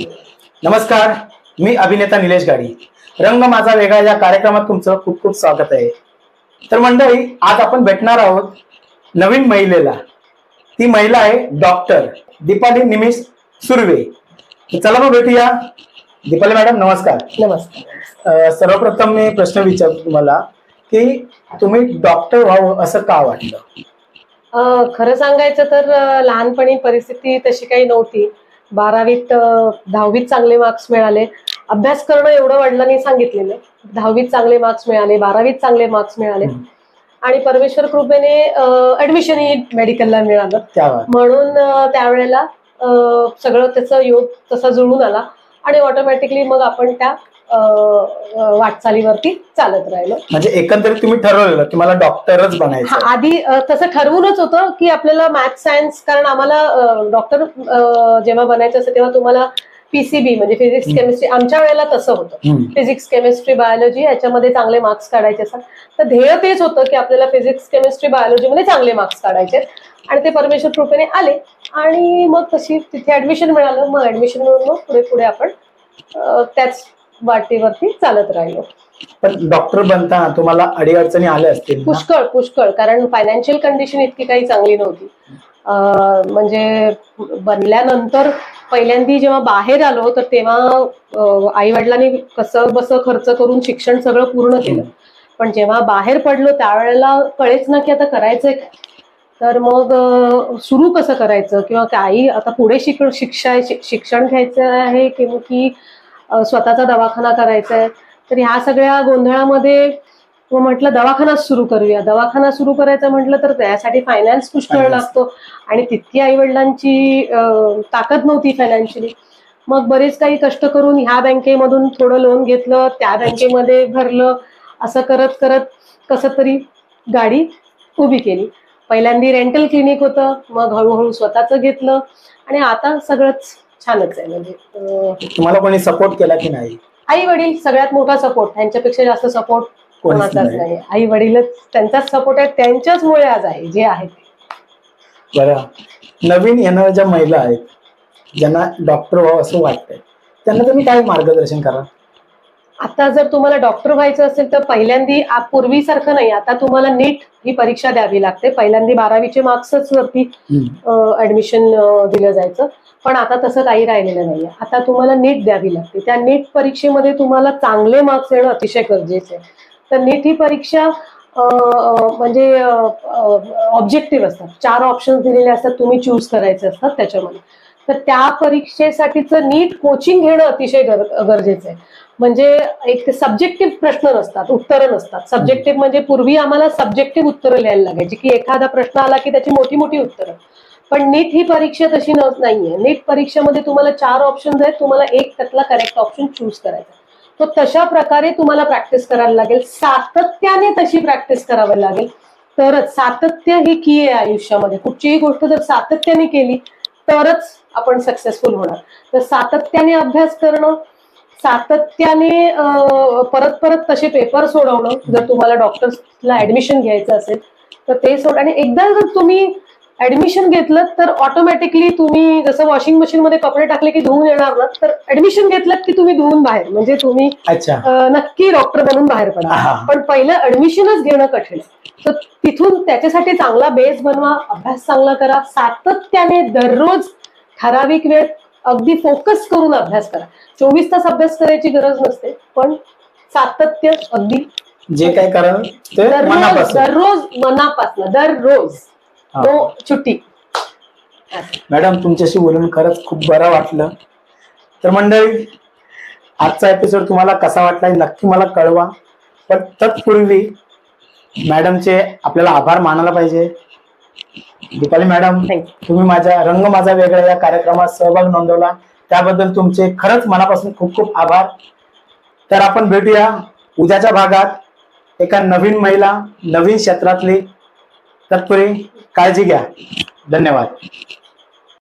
नमस्कार मी अभिनेता निलेश गाडी. रंग माझा वेगळा या कार्यक्रमात तुमचं खूप खूप स्वागत आहे. तर मंडळी आज आपण भेटणार आहोत नवीन महिलेला. ती महिला आहे डॉक्टर दीपाली निमिष सुर्वे. चला मग भेटूया. दीपाली मॅडम नमस्कार. नमस्कार. सर्वप्रथम मी प्रश्न विचारतो तुम्हाला की तुम्ही डॉक्टर व्हावं असं का वाटलं? खरं सांगायचं तर लहानपणी परिस्थिती तशी काही नव्हती. बारावीत दहावीत चांगले मार्क्स मिळाले. अभ्यास करणं एवढं वडिलांनी सांगितलेलं दहावीत चांगले मार्क्स मिळाले बारावीत चांगले मार्क्स मिळाले. आणि परमेश्वर कृपेने ऍडमिशनही मेडिकलला मिळालं. म्हणून त्यावेळेला सगळं त्याचा योग तसा जुळून आला. आणि ऑटोमॅटिकली मग आपण त्या वाटचालीवरती चालत राहिलो. म्हणजे एकंदरीत तुम्ही ठरवलेलं की मला डॉक्टरच बनायचं आधी तसं ठरवूनच होतं की आपल्याला मॅथ सायन्स कारण आम्हाला डॉक्टर जेव्हा बनायचं असतं तेव्हा तुम्हाला पीसीबी म्हणजे फिजिक्स. केमिस्ट्री आमच्या वेळेला तसं होतं. फिजिक्स केमिस्ट्री बायोलॉजी याच्यामध्ये चांगले मार्क्स काढायचे असतात. तर ध्येय तेच होतं की आपल्याला फिजिक्स केमिस्ट्री बायोलॉजी मध्ये चांगले मार्क्स काढायचे आणि ते परमेश्वर कृपेने आले. आणि मग तशी तिथे ऍडमिशन मिळालं. मग ऍडमिशन मिळून मग पुढे पुढे आपण त्याच वाटेवरती चालत राहिलो. पण डॉक्टर बनताना तुम्हाला अडीअडचणी आल्या असतील ना? पुष्कळ पुष्कळ. कारण फायनान्शियल कंडिशन इतकी काही चांगली नव्हती. अं, म्हणजे बनल्यानंतर पहिल्यांदी जेव्हा बाहेर आलो तर तेव्हा आई वडिलांनी कसं बसं खर्च करून शिक्षण सगळं पूर्ण केलं. पण जेव्हा बाहेर पडलो त्यावेळेला कळेच ना की आता करायचंय काय? तर मग सुरू कसं करायचं? किंवा काही आता पुढे शिक शिक्षा शिक- शिक्षण घ्यायचं आहे किंवा की स्वतःचा दवाखाना करायचा आहे तर ह्या सगळ्या गोंधळामध्ये मग म्हटलं दवाखानाच सुरू करूया. दवाखाना सुरू करायचा म्हटलं तर त्यासाठी फायनान्स पुष्कळ. लागतो. आणि तितकी आई वडिलांची ताकद नव्हती फायनान्शियली मग बरेच काही कष्ट करून ह्या बँकेमधून थोडं लोन घेतलं त्या बँकेमध्ये भरलं असं करत करत कसं तरी गाडी उभी केली. पहिल्यांदी रेंटल क्लिनिक होतं मग हळूहळू स्वतःचं घेतलं. आणि आता सगळंच छानच आहे. म्हणजे तुम्हाला कोणी सपोर्ट केला की नाही? आई वडील सगळ्यात मोठा सपोर्ट त्यांच्यापेक्षा जास्त सपोर्ट कोणीच कोणाचाच नाही. आई वडीलच त्यांचाच सपोर्ट आहे. त्यांच्याच मुळे आज आहे जे आहे. बरं. नवीन येणाऱ्या ज्या महिला आहेत ज्यांना डॉक्टर व्हावं असं वाटतंय त्यांना तुम्ही काय मार्गदर्शन करा आता जर तुम्हाला डॉक्टर व्हायचं असेल तर पहिल्यांदी पूर्वीसारखं नाही. आता तुम्हाला नीट ही परीक्षा द्यावी लागते. पहिल्यांदी बारावीचे मार्क्सच वरती ऍडमिशन दिलं जायचं. पण आता तसं काही राहिलेलं नाहीये. आता तुम्हाला नीट द्यावी लागते. त्या नीट परीक्षेमध्ये तुम्हाला चांगले मार्क्स येणं अतिशय गरजेचे आहे. तर नीट ही परीक्षा म्हणजे ऑब्जेक्टिव्ह असतात. चार ऑप्शन दिलेले असतात तुम्ही चूज करायचे असतात त्याच्यामध्ये. तर त्या परीक्षेसाठीचं नीट कोचिंग घेणं अतिशय गर- गरजेचं आहे. म्हणजे एक ते सब्जेक्टिव्ह प्रश्न नसतात उत्तरं नसतात. सब्जेक्टिव्ह म्हणजे पूर्वी आम्हाला सब्जेक्टिव्ह उत्तरं लिहायला लागायची की एखादा प्रश्न आला की त्याची मोठी मोठी उत्तरं. पण नीट ही परीक्षा तशी नाहीये. नीट परीक्षेमध्ये तुम्हाला चार ऑप्शन आहेत. तुम्हाला एक त्यातला करेक्ट ऑप्शन चूज करायचा तो तशा प्रकारे तुम्हाला प्रॅक्टिस करायला लागेल. सातत्याने तशी प्रॅक्टिस करावी लागेल. तरच सातत्य ही की आहे आयुष्यामध्ये. कुठचीही गोष्ट जर सातत्याने केली तरच आपण सक्सेसफुल होणार. तर सातत्याने अभ्यास करणं सातत्याने परत परत तसे पेपर सोडवणं जर तुम्हाला डॉक्टर्सला ऍडमिशन घ्यायचं असेल तर ते सोड आणि एकदा जर तुम्ही ऍडमिशन घेतलं तर ऑटोमॅटिकली तुम्ही जसं वॉशिंग मशीन मध्ये कपडे टाकले की धुवून येणार ना तर ऍडमिशन घेतलं की तुम्ही धुवून बाहेर. म्हणजे तुम्ही नक्की डॉक्टर बनून बाहेर पडा. पण पहिलं ऍडमिशनच घेणं कठीण. आहे तर तिथून त्याच्यासाठी चांगला बेस बनवा अभ्यास चांगला करा सातत्याने दररोज ठराविक वेळ अगदी फोकस करून अभ्यास करा. चोवीस तास अभ्यास करायची गरज नसते पण सातत्य अगदी जे काय कराल ते दररोज दररोज मनापासून दररोज. नो छुट्टी मॅडम तुमच्याशी बोलून खरंच खूप बरं वाटलं. तर मंडळी आजचा एपिसोड तुम्हाला कसा वाटला नक्की मला कळवा. पण तत्पूर्वी मॅडमचे आपल्याला आभार मानायला पाहिजे. दीपाली मॅडम तुम्ही माझ्या रंग माझा वेगळा या कार्यक्रमात सहभाग नोंदवला. त्याबद्दल तुमचे खरंच मनापासून खूप खूप आभार. तर आपण भेटूया उद्याच्या भागात एका नवीन महिला नवीन क्षेत्रातली तत्पूर्वी काळजी घ्या. धन्यवाद.